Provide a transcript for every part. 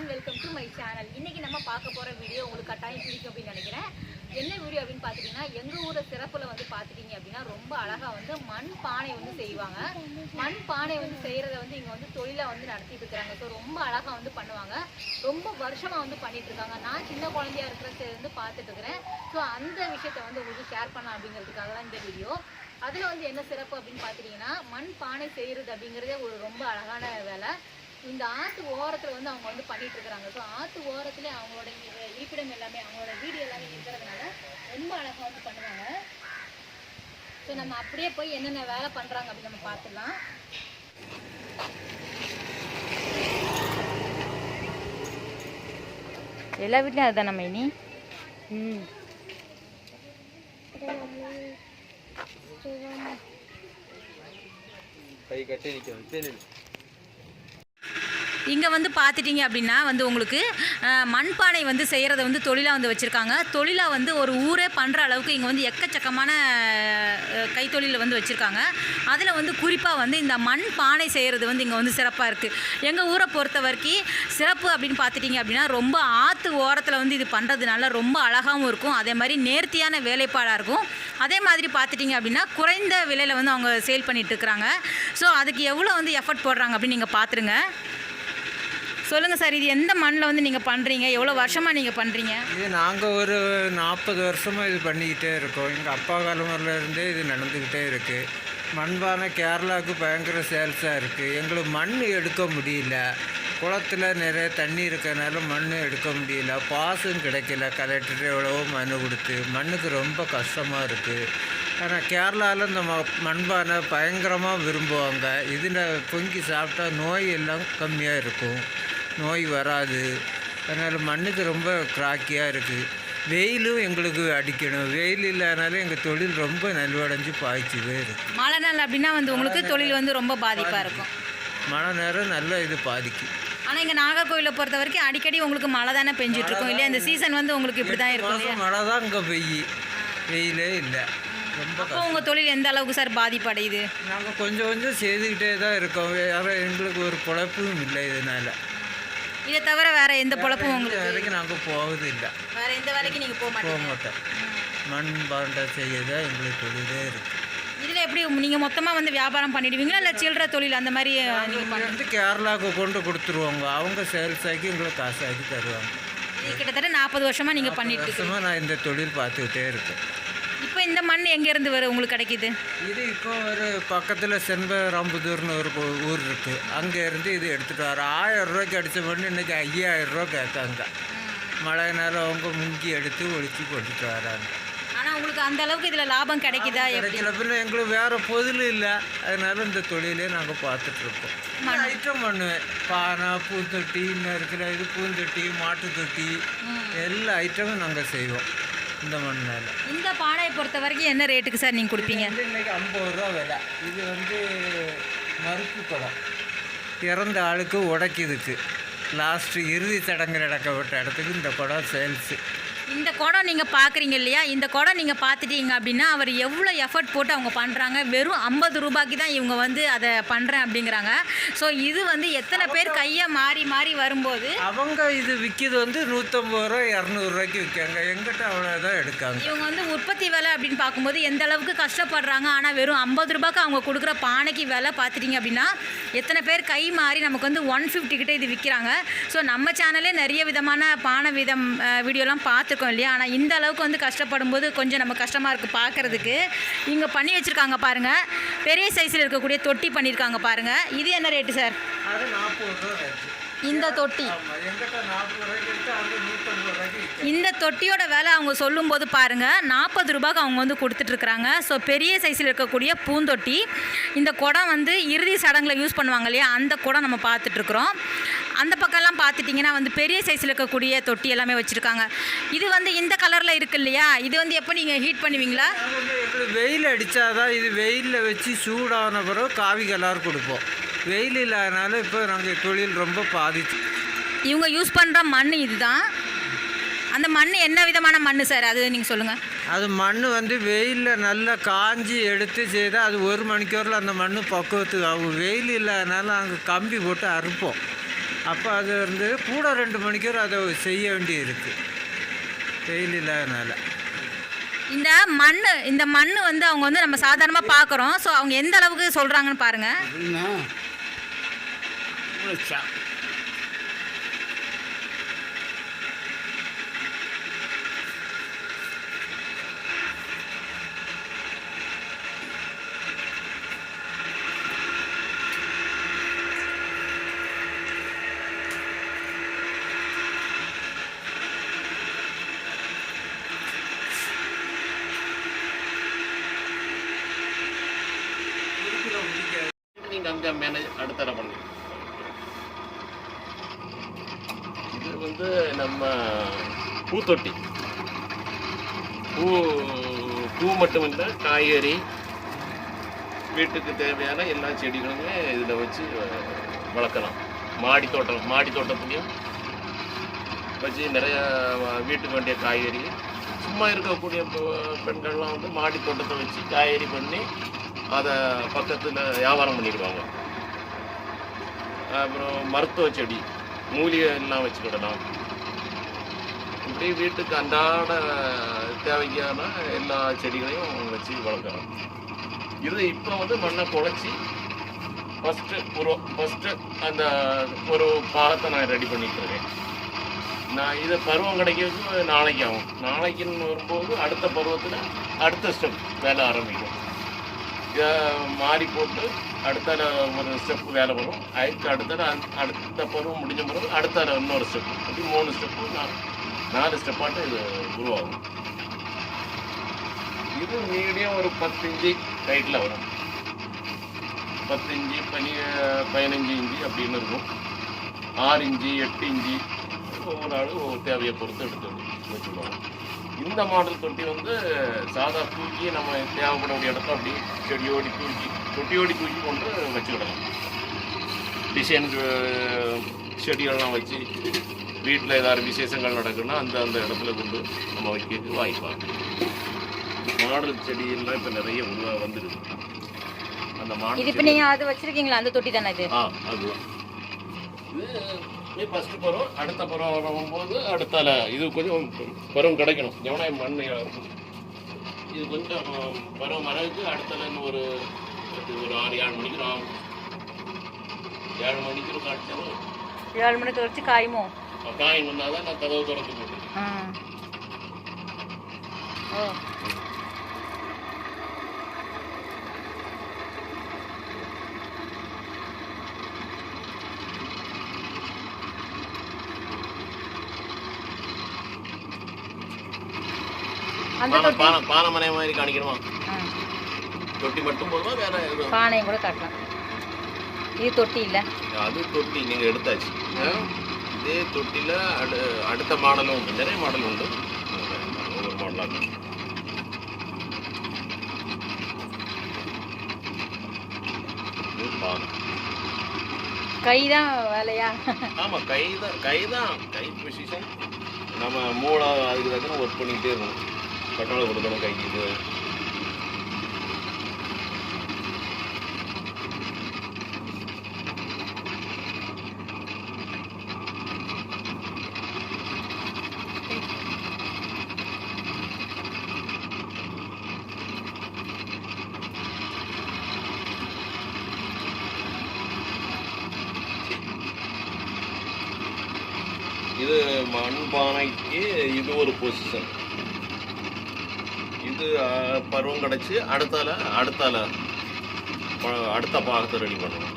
And welcome to my channel இன்னைக்கு நம்ம பார்க்க போகிற வீடியோ உங்களுக்கு கட்டாயம் பிடிக்கும் அப்படின்னு நினைக்கிறேன். என்ன வீடியோ அப்படின்னு பார்த்துட்டீங்கன்னா எங்க ஊரை சிறப்புல வந்து பார்த்துட்டிங்க அப்படின்னா ரொம்ப அழகா வந்து மண் பானை வந்து செய்வாங்க. மண் பானை வந்து செய்கிறத வந்து இங்க வந்து தொழிலா வந்து நடத்திட்டு இருக்காங்க ஸோ ரொம்ப அழகா வந்து பண்ணுவாங்க. ரொம்ப வருஷமா வந்து பண்ணிட்டு இருக்காங்க. நான் சின்ன குழந்தையா இருக்கிறது வந்து பார்த்துட்டு இருக்கிறேன். ஸோ அந்த விஷயத்த வந்து உங்களுக்கு ஷேர் பண்ணலாம் அப்படிங்கிறதுக்காக தான் இந்த வீடியோ அதுல வந்து என்ன சிறப்பு அப்படின்னு பார்த்துட்டீங்கன்னா மண் பானை செய்யறது அப்படிங்கிறதே ஒரு ரொம்ப அழகான வேலை. இந்த ஆத்து ஓரத்துல வந்து அவங்க வந்து பண்ணிட்டு இருக்காங்க ஸோ ஆத்து ஓரத்துல அவங்களோட இருப்பிடம் எல்லாமே அவங்களோட வீடு எல்லாமே இருக்கிறதுனால ரொம்ப அழகா வந்து பண்ணுவாங்க. ஸோ நம்ம அப்படியே போய் என்னென்ன வேலை பண்றாங்க அப்படின்னு நம்ம பார்த்துடலாம். எல்லா வீட்லையும் அதுதான் நம்ம இனி? ம். கை கட்டி நிற்கும் சரி இங்கே வந்து பார்த்துட்டிங்க அப்படின்னா வந்து உங்களுக்கு மண்பானை வந்து செய்கிறத வந்து தொழிலாக வந்து வச்சுருக்காங்க. தொழிலாக வந்து ஒரு ஊரே பண்ணுற அளவுக்கு இங்கே வந்து எக்கச்சக்கமான கைத்தொழிலில் கைத்தொழில் வந்து வச்சுருக்காங்க. அதில் வந்து குறிப்பாக வந்து இந்த மண் பானை செய்கிறது வந்து இங்கே வந்து சிறப்பாக இருக்குது எங்கள் ஊரை பொறுத்த வரைக்கும் சிறப்பு அப்படின்னு பார்த்துட்டிங்க அப்படின்னா ரொம்ப ஆற்று ஓரத்தில் வந்து இது பண்ணுறதுனால ரொம்ப அழகாகவும் இருக்கும். அதே மாதிரி நேர்த்தியான வேலைப்பாடாக இருக்கும். அதே மாதிரி பார்த்துட்டிங்க அப்படின்னா குறைந்த விலையில் வந்து அவங்க சேல் பண்ணிட்டு இருக்கிறாங்க. ஸோ அதுக்கு எவ்வளோ வந்து எஃபர்ட் போடுறாங்க அப்படின்னு நீங்கள் பார்த்துருங்க சொல்லுங்கள் சார் இது எந்த மண்ணில் வந்து நீங்கள் பண்ணுறீங்க எவ்வளோ வருஷமாக நீங்கள் பண்ணுறீங்க இது நாங்கள் ஒரு நாற்பது வருஷமாக இது பண்ணிக்கிட்டே இருக்கோம். எங்கள் அப்பா காலமுறையில் இருந்தே இது நடந்துக்கிட்டே இருக்குது மண்பானை கேரளாவுக்கு பயங்கர சேல்ஸாக இருக்குது எங்களுக்கு மண் எடுக்க முடியல. குளத்தில் நிறைய தண்ணி இருக்கிறனால மண் எடுக்க முடியல. பாசும் கிடைக்கல. கலெக்டர் எவ்வளவோ மனு கொடுத்து. மண்ணுக்கு ரொம்ப கஷ்டமாக இருக்குது ஆனால் கேரளாவில் இந்த ம மண்பானை பயங்கரமாக விரும்புவாங்க. இதில் பொங்கி சாப்பிட்டா நோய் எல்லாம் கம்மியாக இருக்கும். நோய் வராது. அதனால் மண்ணுக்கு ரொம்ப கிராக்கியாக இருக்குது வெயிலும் எங்களுக்கு அடிக்கணும். வெயில் இல்லாதனால எங்கள் தொழில் ரொம்ப நல்வடைஞ்சு பாய்ச்சிவே இருக்குது மழை நாள் அப்படின்னா வந்து உங்களுக்கு தொழில் வந்து ரொம்ப பாதிப்பாக இருக்கும். மழை நேரம் நல்லா இது பாதிக்கும். ஆனால் இங்கே நாகர்கோவிலை பொறுத்த வரைக்கும் அடிக்கடி உங்களுக்கு மழை தானே பெஞ்சிட்டு இருக்கும். இல்லையா? இந்த சீசன் வந்து உங்களுக்கு இப்படி தான் இருக்கும் மழை தான் இங்கே பெய்யி. வெயிலே இல்லை. ரொம்ப அப்போ உங்கள் தொழில் எந்த அளவுக்கு சார் பாதிப்படையுது? நாங்கள் கொஞ்சம் கொஞ்சம் செய்துக்கிட்டே தான் இருக்கோம். வேறு எங்களுக்கு ஒரு பொழப்பும் இல்லை இதனால். இதை தவிர வேற எந்த பொழப்பும் உங்களுக்கு வரைக்கும் நாங்கள் போவதில்லை. வேற எந்த வேலைக்கு நீங்கள் போக போக மாட்டீங்க? மாட்டோம். மண் பாண்டை செய்ய தான் எங்களுக்கு தொழிலே இருக்குது இதில் எப்படி நீங்கள் மொத்தமாக வந்து வியாபாரம் பண்ணிடுவீங்களா? இல்லை சில்லற தொழில் அந்த மாதிரி இங்க வந்து கேரளாவுக்கு கொண்டு கொடுத்துருவாங்க. அவங்க சேல்ஸ் ஆக்கி எங்களுக்கு காசு ஆக்கி தருவாங்க. இது கிட்டத்தட்ட நாற்பது வருஷமாக நீங்கள் பண்ணிட்டு இருக்கீங்க. வருஷமாக நான் இந்த தொழில் பார்த்துக்கிட்டே இருக்கேன். இப்போ இந்த மண் எங்கேருந்து வரும் உங்களுக்கு கிடைக்குது? இது இப்போ ஒரு பக்கத்தில் செண்பராம்புதூர்னு ஒரு ஊ- ஊர் இருக்குது அங்கேருந்து இது எடுத்துகிட்டு வர ஆயிரம் ரூபாய்க்கு அடித்த மண் இன்றைக்கி ஐயாயிரம் ரூபா கேட்காங்க மழைனால அவங்க முங்கி எடுத்து ஒழிச்சு கொண்டுட்டு வராங்க ஆனால் உங்களுக்கு அந்த அளவுக்கு இதில் லாபம் கிடைக்குதா? எப்படி? கிடைக்கல. பின்ன எங்களுக்கு வேறு பொருள் இல்லை. அதனால இந்த தொழிலே நாங்கள் பார்த்துட்ருக்கோம் ஐட்டம் பண்ணுவேன் பானை பூந்தொட்டி இன்னும் இருக்கிற இது பூந்தொட்டி மாட்டு தொட்டி. எல்லா ஐட்டமும் நாங்கள் செய்வோம். இந்த மண்ணால். இந்த பானையை பொறுத்த வரைக்கும் என்ன ரேட்டுக்கு சார் நீங்கள் கொடுப்பீங்க? இன்னைக்கு ஐம்பது ரூபா விலை. இது வந்து மறுப்பு குடம் இறந்த ஆளுக்கு உடைக்குதுக்கு. லாஸ்ட்டு இறுதி சடங்கு நடக்கப்பட்ட இடத்துக்கு இந்த குடம் சேல்ஸு. இந்த குடம் நீங்கள் பார்க்குறீங்க இல்லையா? இந்த குடம் நீங்கள் பார்த்துட்டீங்க அப்படின்னா அவர் எவ்வளோ எஃபர்ட் போட்டு அவங்க பண்ணுறாங்க வெறும் ஐம்பது ரூபாய்க்கு தான் இவங்க வந்து அதை பண்ணுறேன் அப்படிங்கிறாங்க. ஸோ இது வந்து எத்தனை பேர் கையை மாறி மாறி வரும்போது? அவங்க இது விற்கிது வந்து நூற்றம்பது ரூபா இரநூறுவாய்க்கு விற்காங்க. எங்கிட்ட அவ்வளோதான் எடுக்காங்க. இவங்க வந்து உற்பத்தி விலை அப்படின்னு பார்க்கும்போது எந்த அளவுக்கு கஷ்டப்படுறாங்க? ஆனால் வெறும் ஐம்பது ரூபாய்க்கு அவங்க கொடுக்குற பானைக்கு விலை பார்த்துட்டிங்க அப்படின்னா எத்தனை பேர் கை மாறி நமக்கு வந்து ஒன் ஃபிஃப்டி கிட்ட இது விற்கிறாங்க ஸோ நம்ம சேனலே நிறைய விதமான பானை விதம் வீடியோலாம் பார்த்துருக்கோம். இல்லையா? ஆனால் இந்த அளவுக்கு வந்து கஷ்டப்படும் போது கொஞ்சம் நம்ம கஷ்டமாக இருக்குது பார்க்குறதுக்கு இங்கே பண்ணி வச்சுருக்காங்க பாருங்கள் பெரிய சைஸில் இருக்கக்கூடிய தொட்டி பண்ணியிருக்காங்க பாருங்கள் இது என்ன ரேட்டு சார் இந்த தொட்டி. இந்த தொட்டியோட விலை அவங்க சொல்லும்போது பாருங்கள் நாற்பது ரூபாய்க்கு அவங்க வந்து கொடுத்துட்ருக்குறாங்க ஸோ பெரிய சைஸில் இருக்கக்கூடிய பூந்தொட்டி. இந்த குடம் வந்து இறுதி சடங்கில் யூஸ் பண்ணுவாங்க இல்லையா? அந்த குடம் நம்ம பார்த்துட்ருக்குறோம் அந்த பக்கம்லாம் பார்த்துட்டிங்கன்னா வந்து பெரிய சைஸில் இருக்கக்கூடிய தொட்டி எல்லாமே வச்சுருக்காங்க. இது வந்து இந்த கலரில் இருக்கு இல்லையா? இது வந்து எப்போ நீங்கள் ஹீட் பண்ணுவீங்களா? வெயில் அடித்தாதான் இது வெயிலில் வச்சு சூடான பிறகு காவி கலர் கொடுப்போம். வெயில் இல்லாதனால இப்போ நாங்கள் தொழில் ரொம்ப பாதிச்சு. இவங்க யூஸ் பண்ணுற மண் இதுதான். அந்த மண் என்ன விதமான மண் சார்? அது நீங்கள் சொல்லுங்கள் அது மண் வந்து வெயிலில் நல்லா காஞ்சி எடுத்து செய்தால் அது ஒரு மணிக்கூரில் அந்த மண் பக்குவத்துக்கு ஆகும். வெயில் இல்லாதனால நாங்கள் கம்பி போட்டு அறுப்போம். அப்போ அது வந்து கூட ரெண்டு மணிக்கூர் அதை செய்ய வேண்டி இருக்கு வெயில் இல்லாதனால. இந்த மண் இந்த மண் வந்து அவங்க வந்து நம்ம சாதாரணமாக பார்க்குறோம். ஸோ அவங்க எந்த அளவுக்கு சொல்கிறாங்கன்னு பாருங்கள் அப்படின்னா இவ்வளோ சா மேனேஜ் அடுத்தர பண்ணி இது வந்து நம்ம பூத்தொட்டி. பூ பூ மட்டும் இல்லை காய்கறி வீட்டுக்கு தேவையான எல்லா செடிகளுமே இதில் வச்சு வளர்க்கலாம். மாடி தோட்டம் மாடி தோட்டத்துலேயும் வச்சு நிறையா வீட்டுக்கு வேண்டிய காய்கறி. சும்மா இருக்கக்கூடிய பெ- பெண்கள்லாம் வந்து மாடி தோட்டத்தை வச்சு காய்கறி பண்ணி அதை பக்கத்தில் வியாபாரம் பண்ணிடுவாங்க. அப்புறம் மருத்துவ செடி. மூலிகை எல்லாம் வச்சுக்கிடலாம் இப்படி வீட்டுக்கு அன்றாட தேவைக்கான எல்லா செடிகளையும் வச்சு வளர்க்கலாம் இது இப்போ வந்து மண்ணை குழச்சி ஃபஸ்ட்டு ஒரு ஃபஸ்ட்டு அந்த ஒரு பாகத்தை நான் ரெடி பண்ணிட்டு இருக்கேன். நான் இதை பருவம் கிடைக்கிறதுக்கு நாளைக்கு ஆகும். நாளைக்குன்னு வரும்போது அடுத்த பருவத்தில் அடுத்த ஸ்டெப் வேலை ஆரம்பிக்கும். மாறி போட்டு அடுத்த ஒரு ஸ்டெப் வேலை வரும். அதுக்கு அடுத்த அடுத்த பருவம் முடிஞ்ச பிறகு அடுத்த இன்னொரு ஸ்டெப் அப்படி மூணு ஸ்டெப்பு நாலு ஸ்டெப்பாட்டு இது உருவாகும். இது மீடியம் ஒரு பத்து இஞ்சி ஹைட்டில் வரும். பத்து இஞ்சி பனி பதினஞ்சு இஞ்சி அப்படின்னு இருக்கும். ஆறு இஞ்சி எட்டு இஞ்சி ஒவ்வொரு ஆளும் தேவையை பொறுத்து எடுத்து வச்சுக்கோங்க இந்த மாடல் தொட்டி வந்து சாதா தூக்கி நம்ம தேவைப்படக்கூடிய இடத்த அப்படி செடியோடி தூக்கி தொட்டியோடி தூக்கி கொண்டு வச்சுக்கிடலாம். டிசைன் செடிகள்லாம் வச்சு வீட்டில் ஏதாவது விசேஷங்கள் நடக்குன்னா அந்த அந்த இடத்துல கொண்டு நம்ம வைக்கிறதுக்கு வாய்ப்பாங்க மாடல் செடியெல்லாம் இப்போ நிறைய உருவா வந்துடுது அந்த மாடல் இது இப்போ நீங்கள் அது வச்சுருக்கீங்களா? அந்த தொட்டி தானே இது? ஆ அதுதான். இது ஃபஸ்ட்டு பருவம் அடுத்த பருவம் வரும்போது அடுத்தால இது கொஞ்சம் பருவம் கிடைக்கணும். ஜவனாய் மண். இது கொஞ்சம் பருவம் வரதுக்கு அடுத்தால ஒரு ஒரு ஆறு ஏழு மணிக்கு ஆகும் ஏழு மணிக்கு காய்ச்சாலும் ஏழு மணிக்கு வச்சு காயுமோ? காயின் வந்தால் தான் நான் கதவு திறந்து போட்டு ஆ. ஓ. பானை மாதிரி காணிக்கணுமா? தொட்டி மட்டும் போதுமா வேற பானையும் கூட காட்டலாம். இது தொட்டி இல்லை. அது தொட்டி நீங்கள் எடுத்தாச்சு. இதே தொட்டியில் அடு அடுத்த மாடலும் உண்டு. நிறைய மாடல் உண்டு. ஒவ்வொரு மாடலாக கை தான் வேலையா ஆமாம் கை தான் கை தான் கை பொசிஷன் நம்ம மூளை அதுக்கு தக்கன ஒர்க் பண்ணிக்கிட்டே இருக்கணும். கட்டளை கொடுக்கணும் கைக்கு இது. இது மண்பானைக்கு இது ஒரு பொசிஷன் இது பருவம் கிடச்சி அடுத்தால அடுத்தால அடுத்த பாகத்தை ரெடி பண்ணணும்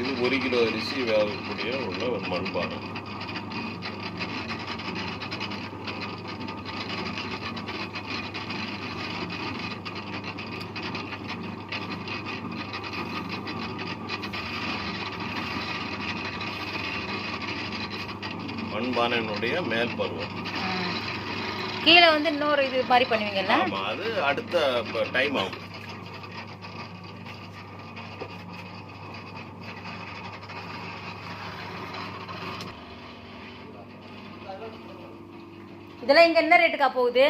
இது ஒரு கிலோ அரிசி வேகக்கூடிய உள்ள ஒரு மண்பானை. மண்பானையினுடைய மேல் பருவம். கீழே வந்து இன்னொரு இது மாதிரி பண்ணுவீங்கல்ல? ஆமாம் அது அடுத்த டைம் ஆகும். இதெல்லாம் இங்க என்ன ரேட்டுக்கா போகுது?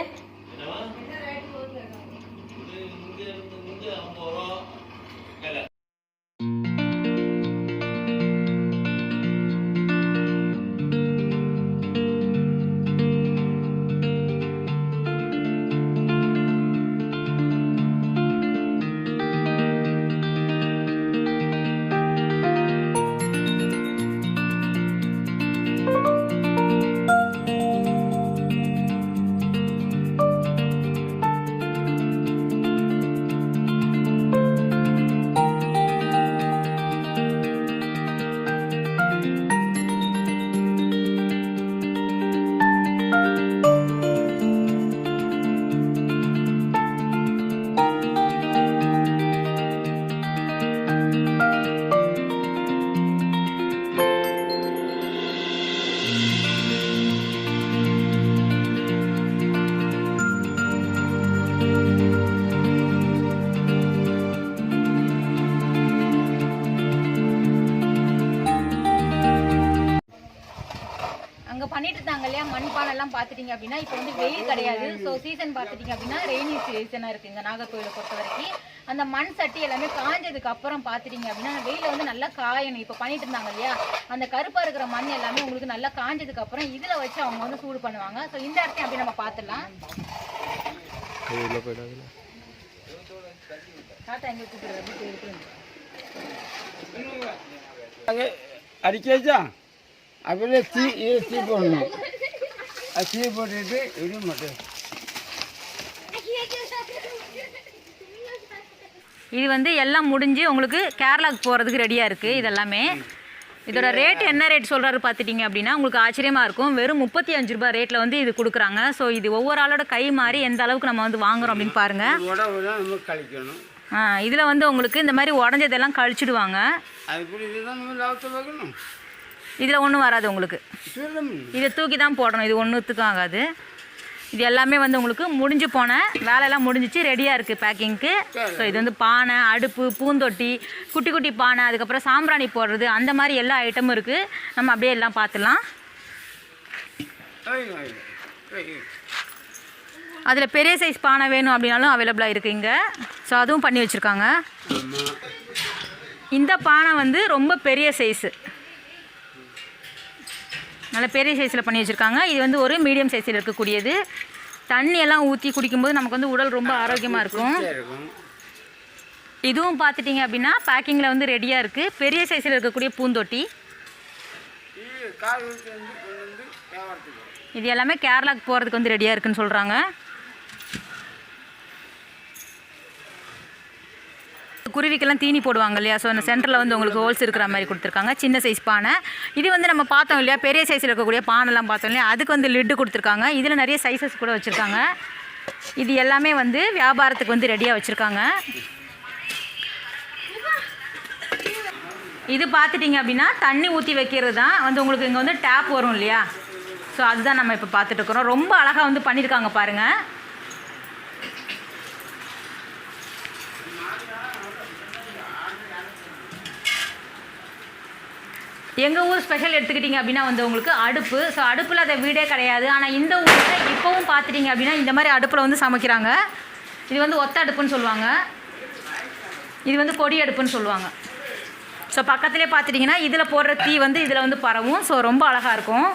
இருந்தாங்க இல்லையா மண்பானை எல்லாம் பார்த்துட்டீங்க அப்படின்னா இப்போ வந்து வெயில் கிடையாது. ஸோ சீசன் பார்த்துட்டீங்க அப்படின்னா ரெய்னி சீசனாக இருக்குங்க நாகர்கோயிலை பொறுத்த வரைக்கும். அந்த மண் சட்டி எல்லாமே காஞ்சதுக்கு அப்புறம் பார்த்துட்டீங்க அப்படின்னா வெயில வந்து நல்லா காயணும். இப்போ பண்ணிட்டு இருந்தாங்க இல்லையா? அந்த கருப்பாக இருக்கிற மண் எல்லாமே உங்களுக்கு நல்லா காஞ்சதுக்கு அப்புறம் இதில் வச்சு அவங்க வந்து சூடு பண்ணுவாங்க. ஸோ இந்த இடத்தையும் அப்படி நம்ம பார்த்துடலாம். அடிக்க அப்புறம் தீ தீ போடணும். அது போட்டுட்டு இது மட்டும். இது வந்து எல்லாம் முடிஞ்சு உங்களுக்கு கேரளாக்கு போகிறதுக்கு ரெடியாக இருக்குது இதெல்லாமே. இதோட ரேட் என்ன ரேட் சொல்கிறாரு பார்த்துட்டிங்க அப்படின்னா உங்களுக்கு ஆச்சரியமாக இருக்கும். வெறும் முப்பத்தி அஞ்சு ரூபாய் ரேட்டில் வந்து இது கொடுக்குறாங்க. ஸோ இது ஒவ்வொரு ஆளோட கை மாறி எந்த அளவுக்கு நம்ம வந்து வாங்குறோம் அப்படின்னு பாருங்கள் இதில் வந்து உங்களுக்கு இந்த மாதிரி உடஞ்சதெல்லாம் கழிச்சிடுவாங்க. இதில் ஒன்றும் வராது உங்களுக்கு. இதை தூக்கி தான் போடணும். இது ஒன்றுத்துக்கும் ஆகாது. இது எல்லாமே வந்து உங்களுக்கு முடிஞ்சு போன வேலையெல்லாம் முடிஞ்சிச்சு. ரெடியாக இருக்குது பேக்கிங்க்கு ஸோ இது வந்து பானை அடுப்பு பூந்தொட்டி குட்டி குட்டி பானை அதுக்கப்புறம் சாம்பிராணி போடுறது அந்த மாதிரி எல்லா ஐட்டமும் இருக்குது நம்ம அப்படியே எல்லாம் பார்த்துடலாம். அதில் பெரிய சைஸ் பானை வேணும் அப்படின்னாலும் அவைலபிளாக இருக்குது இங்கே. ஸோ அதுவும் பண்ணி வச்சுருக்காங்க. இந்த பானை வந்து ரொம்ப பெரிய சைஸு நல்ல பெரிய சைஸில் பண்ணி வச்சுருக்காங்க. இது வந்து ஒரு மீடியம் சைஸில் இருக்கக்கூடியது. தண்ணி எல்லாம் ஊற்றி குடிக்கும்போது நமக்கு வந்து உடல் ரொம்ப ஆரோக்கியமாக இருக்கும். இதுவும் பார்த்துட்டிங்க அப்படின்னா பேக்கிங்கில் வந்து ரெடியாக இருக்குது பெரிய சைஸில் இருக்கக்கூடிய பூந்தொட்டி. இது எல்லாமே கேரளாக்கு போகிறதுக்கு வந்து ரெடியாக இருக்குன்னு சொல்கிறாங்க குருவிக்கெல்லாம் தீனி போடுவாங்க இல்லையா? ஸோ அந்த சென்டரில் வந்து உங்களுக்கு ஹோல்ஸ் இருக்கிற மாதிரி கொடுத்துருக்காங்க. சின்ன சைஸ் பானை. இது வந்து நம்ம பார்த்தோம் இல்லையா? பெரிய சைஸில் இருக்கக்கூடிய பானைலாம் பார்த்தோம் இல்லையா? அதுக்கு வந்து லிட்டு கொடுத்துருக்காங்க. இதில் நிறைய சைஸஸ் கூட வச்சுருக்காங்க. இது எல்லாமே வந்து வியாபாரத்துக்கு வந்து ரெடியாக வச்சுருக்காங்க. இது பார்த்துட்டிங்க அப்படின்னா தண்ணி ஊற்றி வைக்கிறது தான் வந்து உங்களுக்கு இங்கே வந்து டேப் வரும் இல்லையா? ஸோ அதுதான் நம்ம இப்போ பார்த்துட்டு இருக்கிறோம். ரொம்ப அழகாக வந்து பண்ணியிருக்காங்க பாருங்கள் எங்கள் ஊர் ஸ்பெஷல் எடுத்துக்கிட்டிங்க அப்படின்னா வந்து உங்களுக்கு அடுப்பு. ஸோ அடுப்பில் அதை வீடே கிடையாது. ஆனால் இந்த ஊரில் இப்போவும் பார்த்துட்டிங்க அப்படின்னா இந்த மாதிரி அடுப்பில் வந்து சமைக்கிறாங்க. இது வந்து ஒத்த அடுப்புன்னு சொல்லுவாங்க. இது வந்து கொடி அடுப்புன்னு சொல்லுவாங்க. ஸோ பக்கத்துலேயே பார்த்துட்டிங்கன்னா இதில் போடுற தீ வந்து இதில் வந்து பரவும். ஸோ ரொம்ப அழகாக இருக்கும்.